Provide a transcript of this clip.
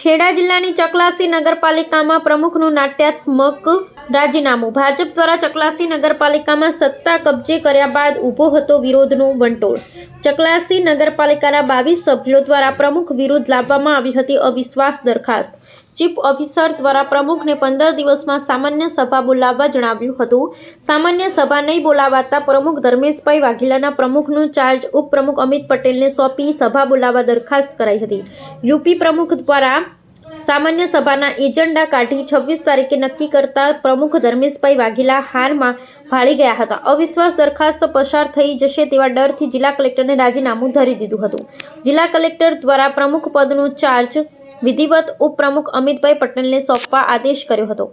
ખેડા જિલ્લાની ચકલાસી નગરપાલિકામાં પ્રમુખનું નાટ્યાત્મક રાજીનામું. ભાજપ દ્વારા ચકલાસી નગરપાલિકામાં સત્તા કબજે કર્યા બાદ ઊભો હતો વિરોધનો વંટોળ. ચકલાસી નગરપાલિકાના બાવીસ સભ્યો દ્વારા પ્રમુખ વિરુદ્ધ લાવવામાં આવી હતી અવિશ્વાસ દરખાસ્ત. ચીફ ઓફિસર દ્વારા પ્રમુખને પંદર દિવસમાં સામાન્ય સભા બોલાવવા જણાવ્યું હતું. સામાન્ય સભા નહીં બોલાવાતા પ્રમુખ ધર્મેશભાઈ વાઘેલાના પ્રમુખનું ચાર્જ ઉપપ્રમુખ અમિત પટેલને સોંપી સભા બોલાવવા દરખાસ્ત કરાઈ હતી. યુપી પ્રમુખ દ્વારા સામાન્ય સભાના એજન્ડા કાઢી છવ્વીસ તારીખે નક્કી કરતા પ્રમુખ ધર્મેશભાઈ વાઘેલા હારમાં ભાળી ગયા હતા. અવિશ્વાસ દરખાસ્ત પસાર થઈ જશે તેવા ડરથી જિલ્લા કલેક્ટરને રાજીનામું ધરી દીધું હતું. જિલ્લા કલેક્ટર દ્વારા પ્રમુખ પદનું ચાર્જ વિધિવત ઉપપ્રમુખ અમિતભાઈ પટેલને સોંપવા આદેશ કર્યો હતો.